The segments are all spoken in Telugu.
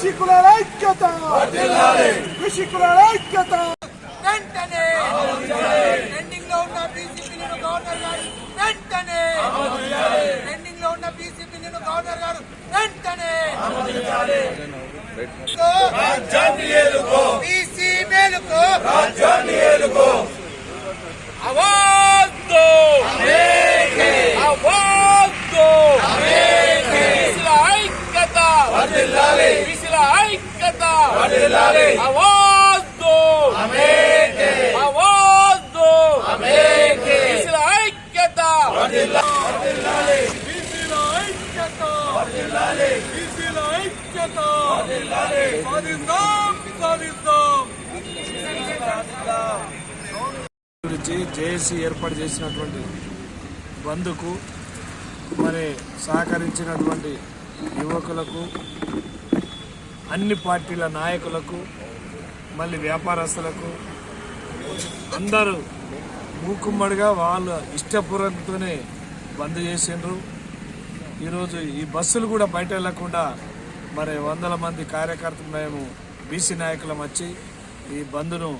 బీసీ కులాల ఐక్యత బీసీ కులాల ఐక్యత వెంటనే పెండింగ్లో ఉన్న బీసీ బిల్లును గవర్నర్ గారు వెంటనే పెండింగ్లో ఉన్న బీసీ బిల్లును గవర్నర్ గారు. వెంటనే బీసీ మేలుకు. ఆవాజ్ దో ఆవాజ్ దో బీసీల ఐక్యత బీసీల ఐక్యత ఆవాజ్ దో ఆవాజ్ దో బీసీల ఐక్యత. గురించి జేఏసీ ఏర్పాటు చేసినటువంటి బంధుకు మరి సహకరించినటువంటి యువకులకు అన్ని పార్టీల నాయకులకు మళ్ళీ వ్యాపారస్తులకు అందరూ మూకుమ్మడిగా వాళ్ళ ఇష్టపూర్వకంతోనే బంద్ చేసిండ్రు. ఈరోజు ఈ బస్సులు కూడా బయట వెళ్ళకుండా మరి వందల మంది కార్యకర్తలు మేము బీసీ నాయకులం వచ్చి ఈ బంద్ను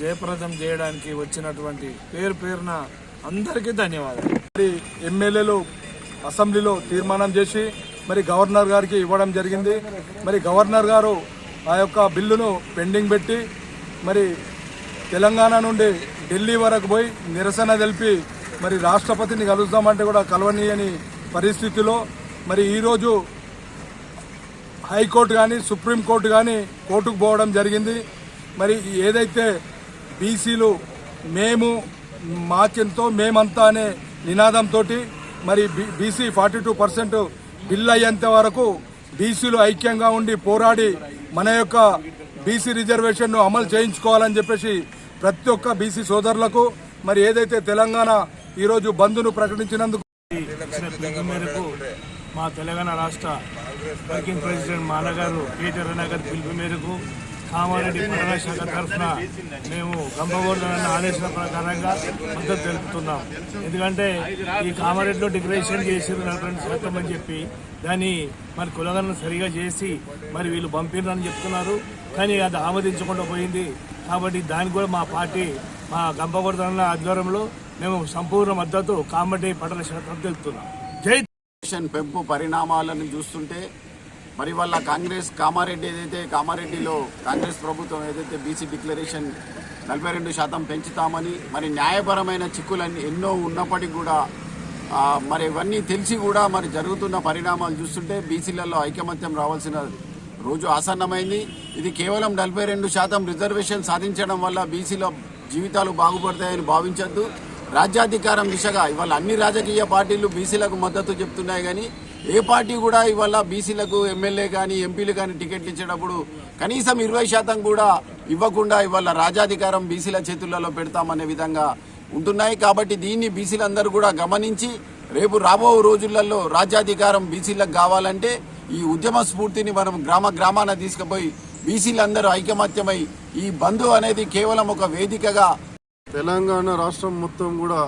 జయప్రదం చేయడానికి వచ్చినటువంటి పేరు పేరున అందరికీ ధన్యవాదాలు. మరి ఎమ్మెల్యేలు అసెంబ్లీలో తీర్మానం చేసి మరి గవర్నర్ గారికి ఇవ్వడం జరిగింది. మరి గవర్నర్ గారు ఆ యొక్క బిల్లును పెండింగ్ పెట్టి మరి తెలంగాణ నుండి ఢిల్లీ వరకు పోయి నిరసన తెలిపి మరి రాష్ట్రపతిని కలుద్దామంటే కూడా కలవనీయని పరిస్థితిలో మరి ఈరోజు హైకోర్టు కానీ సుప్రీంకోర్టు కానీ కోర్టుకు పోవడం జరిగింది. మరి ఏదైతే బీసీలు మేము మాకెంతో మేమంతా అనే నినాదంతో మరి BC forty two percent bill అయ్యేంత వరకు బీసీలు ఐక్యంగా ఉండి పోరాడి మన యొక్క బీసీ రిజర్వేషన్ను అమలు చేయించుకోవాలని చెప్పేసి ప్రతి ఒక్క బీసీ సోదరులకు మరి ఏదైతే తెలంగాణ ఈరోజు బంద్ను ప్రకటించినందుకు మేరకు మా తెలంగాణ రాష్ట్ర వర్కింగ్ ప్రెసిడెంట్ మా అన్నగారు పిలుపు మేరకు కామారెడ్డి పట్టణ శాఖ తరఫున మేము గంపగోడలన్న ఆదేశాల ప్రకారంగా మద్దతు తెలుపుతున్నాం. ఎందుకంటే ఈ కామారెడ్డిలో డిక్లరేషన్ చేసి నలభై శాతం అని చెప్పి దాన్ని మరి కులగలను సరిగా చేసి మరి వీళ్ళు పంపిర్రని చెప్తున్నారు. కానీ అది ఆమోదించకుండా పోయింది. కాబట్టి దానికి కూడా మా పార్టీ మా గంపగోడలన్న ఆధ్వర్యంలో మేము సంపూర్ణ మద్దతు కామారెడ్డి పట్టణ శాఖ తెలుపుతున్నాం. జై పెంపు పరిణామాలను చూస్తుంటే మరి వాళ్ళ కాంగ్రెస్ కామారెడ్డి ఏదైతే కామారెడ్డిలో కాంగ్రెస్ ప్రభుత్వం ఏదైతే బీసీ డిక్లరేషన్ నలభై రెండు శాతం పెంచుతామని మరి న్యాయపరమైన చిక్కులన్నీ ఎన్నో ఉన్నప్పటికీ కూడా మరి ఇవన్నీ తెలిసి కూడా మరి జరుగుతున్న పరిణామాలు చూస్తుంటే బీసీలలో ఐకమత్యం రావాల్సిన రోజు ఆసన్నమైంది. ఇది కేవలం నలభై రెండు శాతం రిజర్వేషన్ సాధించడం వల్ల బీసీల జీవితాలు బాగుపడతాయని భావించద్దు. రాజ్యాధికారం దిశగా ఇవాళ అన్ని రాజకీయ పార్టీలు బీసీలకు మద్దతు చెప్తున్నాయి కానీ ఏ పార్టీ కూడా ఇవాళ బీసీలకు ఎమ్మెల్యే కానీ ఎంపీలు కానీ టికెట్లు ఇచ్చేటప్పుడు కనీసం ఇరవై శాతం కూడా ఇవ్వకుండా ఇవాళ రాజాధికారం బీసీల చేతులలో పెడతామనే విధంగా ఉంటున్నాయి. కాబట్టి దీన్ని బీసీలందరూ కూడా గమనించి రేపు రాబో రోజులలో రాజ్యాధికారం బీసీలకు కావాలంటే ఈ ఉద్యమ స్ఫూర్తిని మనం గ్రామ గ్రామాన తీసుకుపోయి బీసీలందరూ ఐకమత్యమై ఈ బంధు అనేది కేవలం ఒక వేదికగా తెలంగాణ రాష్ట్రం మొత్తం కూడా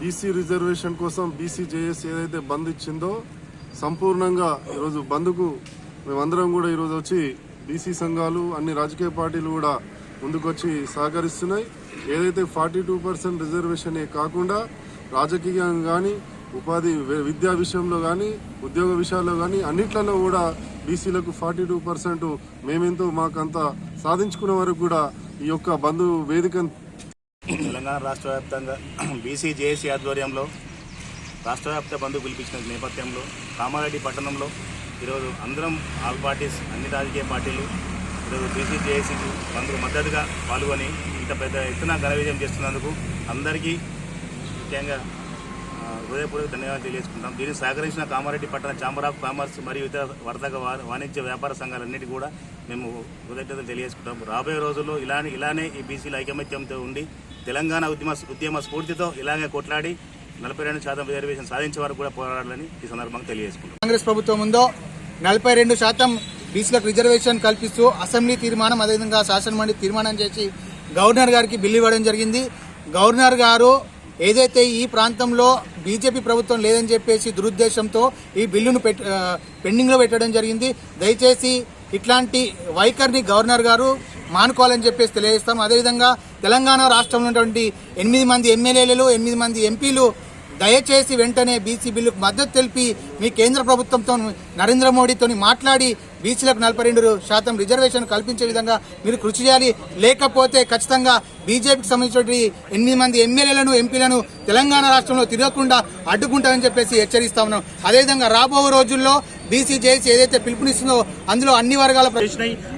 బీసీ రిజర్వేషన్ కోసం బీసీ జేఎస్ ఏదైతే బంద్ ఇచ్చిందో సంపూర్ణంగా ఈరోజు బంద్కు మేమందరం కూడా ఈరోజు వచ్చి బీసీ సంఘాలు అన్ని రాజకీయ పార్టీలు కూడా ముందుకొచ్చి సహకరిస్తున్నాయి. ఏదైతే ఫార్టీ టూ పర్సెంట్ రిజర్వేషన్ కాకుండా రాజకీయంగా కానీ ఉపాధి విద్యా విషయంలో కానీ ఉద్యోగ విషయాల్లో కానీ అన్నిట్లలో కూడా బీసీలకు ఫార్టీ టూ పర్సెంట్ మేమెంతో మాకంత సాధించుకునే వరకు కూడా ఈ యొక్క బంధు వేదిక తెలంగాణ రాష్ట్ర వ్యాప్తంగా బీసీ జేఏసీ ఆధ్వర్యంలో రాష్ట్ర వ్యాప్త బంధు పిలిపించిన నేపథ్యంలో కామారెడ్డి పట్టణంలో ఈరోజు అందరం ఆల్ పార్టీస్ అన్ని రాజకీయ పార్టీలు ఈరోజు బీసీ జేఏసీకి బంధుకు మద్దతుగా పాల్గొని ఇంత పెద్ద ఎత్తున ఘన విజయం చేస్తున్నందుకు అందరికీ ముఖ్యంగా హృదయపూర్వక ధన్యవాదాలు తెలియజేసుకుంటాం దీనికి సహకరించిన కామారెడ్డి పట్టణ ఛాంబర్ ఆఫ్ కామర్స్ మరియు ఇతర వర్తక వాణిజ్య వ్యాపార సంఘాలన్నిటి కూడా మేము కృతజ్ఞతలు తెలియజేసుకుంటాం. రాబోయే రోజుల్లో ఇలానే ఇలానే ఈ బీసీల ఐకమత్యంతో ఉండి తెలంగాణ ఉద్యమ ఉద్యమ స్ఫూర్తితో ఇలాగే కొట్లాడి నలభై రెండు శాతం రిజర్వేషన్ సాధించే వరకు కూడా పోరాడాలని ఈ సందర్భంగా తెలియజేసుకుంటాం కాంగ్రెస్ ప్రభుత్వం ఉందో నలభై రెండు శాతం బీసీలకు రిజర్వేషన్ కల్పిస్తూ అసెంబ్లీ తీర్మానం అదేవిధంగా శాసనమండలి తీర్మానం చేసి గవర్నర్ గారికి బిల్లు ఇవ్వడం జరిగింది. గవర్నర్ గారు ఏదైతే ఈ ప్రాంతంలో బీజేపీ ప్రభుత్వం లేదని చెప్పేసి దురుద్దేశంతో ఈ బిల్లును పెట్ పెండింగ్లో పెట్టడం జరిగింది. దయచేసి ఇట్లాంటి వైఖరిని గవర్నర్ గారు మానుకోవాలని చెప్పేసి తెలియజేస్తాం. అదేవిధంగా తెలంగాణ రాష్ట్రంలో ఉన్నటువంటి ఎనిమిది మంది ఎమ్మెల్యేలు ఎనిమిది మంది ఎంపీలు దయచేసి వెంటనే బీసీ బిల్లుకు మద్దతు తెలిపి మీ కేంద్ర ప్రభుత్వంతో నరేంద్ర మోడీతో మాట్లాడి బీసీలకు నలభై రెండు శాతం రిజర్వేషన్ కల్పించే విధంగా మీరు కృషి చేయాలి. లేకపోతే ఖచ్చితంగా బీజేపీకి సంబంధించినటువంటి ఎనిమిది మంది ఎమ్మెల్యేలను ఎంపీలను తెలంగాణ రాష్ట్రంలో తిరగకుండా అడ్డుకుంటామని చెప్పేసి హెచ్చరిస్తా ఉన్నాం. అదేవిధంగా రాబో రోజుల్లో బీసీ జేసీ ఏదైతే పిలుపునిస్తుందో అందులో అన్ని వర్గాల ప్ర-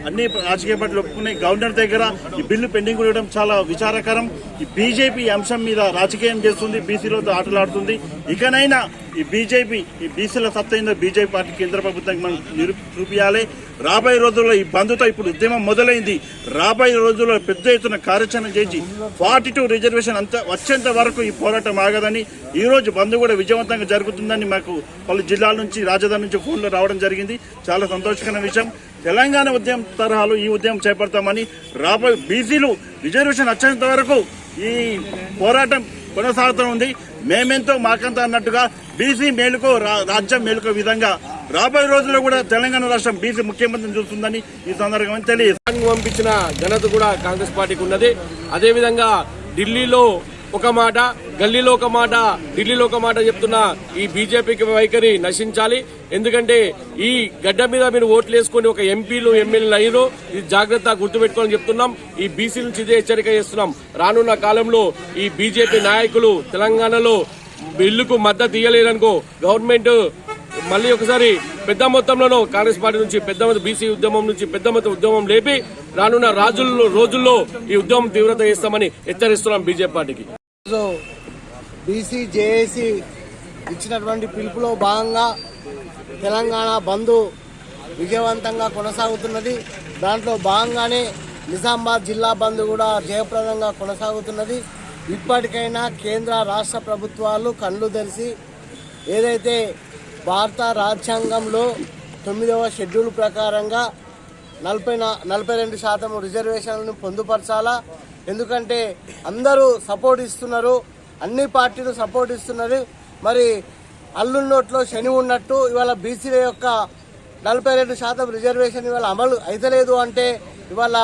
అన్ని రాజకీయ పార్టీలు ఒప్పుకున్నాయి. గవర్నర్ దగ్గర ఈ బిల్లు పెండింగ్ ఉండడం చాలా విచారకరం. ఈ బీజేపీ అంశం మీద రాజకీయం చేస్తుంది బీసీలతో ఆటలాడుతుంది. ఇకనైనా ఈ బీజేపీ ఈ బీసీల సత్తైందో బీజేపీ పార్టీ కేంద్ర ప్రభుత్వానికి మనం నిరూ చూపించాలి రాబోయే రోజుల్లో ఈ బంధుతో ఇప్పుడు ఉద్యమం మొదలైంది. రాబోయే రోజుల్లో పెద్ద ఎత్తున కార్యాచరణ చేసి ఫార్టీ టూ రిజర్వేషన్ అంత వచ్చేంత వరకు ఈ పోరాటం ఆగదని ఈ రోజు బంద్ కూడా విజయవంతంగా జరుగుతుందని మాకు పలు జిల్లాల నుంచి రాజధాని నుంచి ఫోన్లు రావడం జరిగింది. చాలా సంతోషకరమైన విషయం. తెలంగాణ ఉద్యమం తరహాలో ఈ ఉద్యమం చేపడతామని రాబోయే బీసీలు రిజర్వేషన్ వచ్చేంత వరకు ఈ పోరాటం కొనసాగుతూ ఉంది. మేమెంతో మాకంత అన్నట్టుగా బీసీ మేలుకో రా- రాజ్యం మేలుకో విధంగా రాబోయే రోజుల్లో కూడా తెలంగాణ రాష్ట్రం బీసీ ముఖ్యమంత్రిని చూస్తుందని ఈ సందర్భంగా తెలియదు పంపించిన ఘనత కూడా కాంగ్రెస్ పార్టీకి ఉన్నది. అదేవిధంగా ఢిల్లీలో ఒక మాట గల్లీలో ఒక మాట ఢిల్లీలో ఒక మాట చెప్తున్న ఈ బీజేపీకి వైఖరి నశించాలి. ఎందుకంటే ఈ గడ్డ మీద మీరు ఓట్లు వేసుకొని ఒక ఎంపీలు ఎమ్మెల్యేలు అయ్యారు ఇది జాగ్రత్త గుర్తుపెట్టుకోవాలని చెప్తున్నాం. ఈ బీసీ నుంచి ఇదే హెచ్చరిక చేస్తున్నాం. రానున్న కాలంలో ఈ బీజేపీ నాయకులు తెలంగాణలో బిల్లుకు మద్దతు ఇయ్యలేరనుకో గవర్నమెంట్ మళ్ళీ ఒకసారి పెద్ద మొత్తంలోనూ కాంగ్రెస్ పార్టీ నుంచి పెద్ద మొత్తం బీసీ ఉద్యమం నుంచి పెద్ద మొత్తం ఉద్యమం లేపి రానున్న రాజుల్లో రోజుల్లో ఈ ఉద్యమం తీవ్రత చేస్తామని హెచ్చరిస్తున్నాం బీజేపీ పార్టీకి. రోజు బీసీ జేఏసీ ఇచ్చినటువంటి పిలుపులో భాగంగా తెలంగాణ బంద్ విజయవంతంగా కొనసాగుతున్నది. దాంట్లో భాగంగానే నిజామాబాద్ జిల్లా బంద్ కూడా జయప్రదంగా కొనసాగుతున్నది. ఇప్పటికైనా కేంద్ర రాష్ట్ర ప్రభుత్వాలు కళ్ళు తెరిచి ఏదైతే భారత రాజ్యాంగంలో తొమ్మిదవ షెడ్యూల్ ప్రకారంగా నలభై నలభై రెండు శాతం రిజర్వేషన్లను పొందుపరచాలా? ఎందుకంటే అందరూ సపోర్ట్ ఇస్తున్నారు అన్ని పార్టీలు సపోర్ట్ ఇస్తున్నారు మరి అల్లు నోట్లో శని ఉన్నట్టు ఇవాళ బీసీల యొక్క నలభై రెండు శాతం రిజర్వేషన్ ఇవాళ అమలు అయితలేదు అంటే ఇవాళ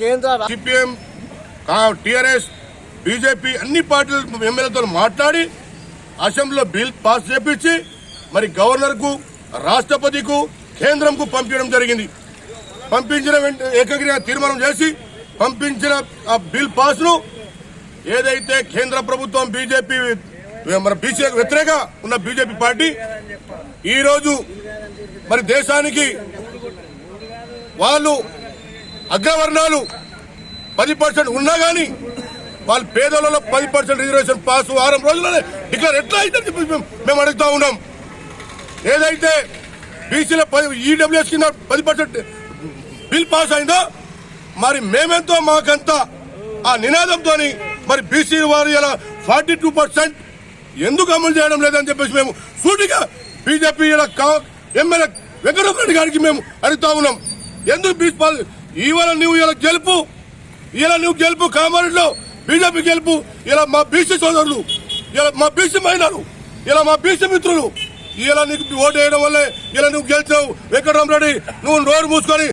కేంద్ర సిపిఎం టిఆర్ఎస్ బీజేపీ అన్ని పార్టీల ఎమ్మెల్యేతో మాట్లాడి అసెంబ్లీలో బిల్ పాస్ చేపించి మరి గవర్నర్కు రాష్ట్రపతికు కేంద్రంకు పంపించడం జరిగింది. పంపించిన ఏకగ్రీవ తీర్మానం చేసి పంపించిన ఆ బిల్ పాస్ను ఏదైతే కేంద్ర ప్రభుత్వం బీజేపీ మన బీసీ వ్యతిరేక ఉన్న బీజేపీ పార్టీ ఈరోజు మరి దేశానికి వాళ్ళు అగ్రవర్ణాలు పది పర్సెంట్ ఉన్నా కానీ వాళ్ళు పేదలలో పది పర్సెంట్ రిజర్వేషన్ పాస్ వారం రోజులనే డిక్లేర్ ఎట్లా అయితే చెప్పి మేము- మేము అడుగుతా ఉన్నాం. ఏదైతే బీసీల ఈడబ్ల్యూఎస్ కింద పది పర్సెంట్ బిల్ పాస్ అయిందో మరి మేమెంతో మాకంతా ఆ నినాదంతో మరి బీసీ వారు ఇలా ఫార్టీ టూ పర్సెంట్ ఎందుకు అమలు చేయడం లేదని చెప్పేసి మేము సూటిగా బీజేపీ ఇలా కా- ఎమ్మెల్యే వెంకటరెడ్డి గారికి మేము అడుగుతా ఉన్నాం. ఎందుకు బీసీ పాల్- ఇవాళ నువ్వు ఇలా గెలుపు ఇలా నువ్వు గెలుపు కామారెడ్డిలో బీజేపీ గెలుపు ఇలా మా బీసీ సోదరులు ఇలా మా బీసీ మహిళలు ఇలా మా బీసీ మిత్రులు ఇలా నీకు ఓటు వేయడం వల్లే ఇలా నువ్వు గెలిచావు. వెంకటరామరెడ్డి నువ్వు నోరు మూసుకొని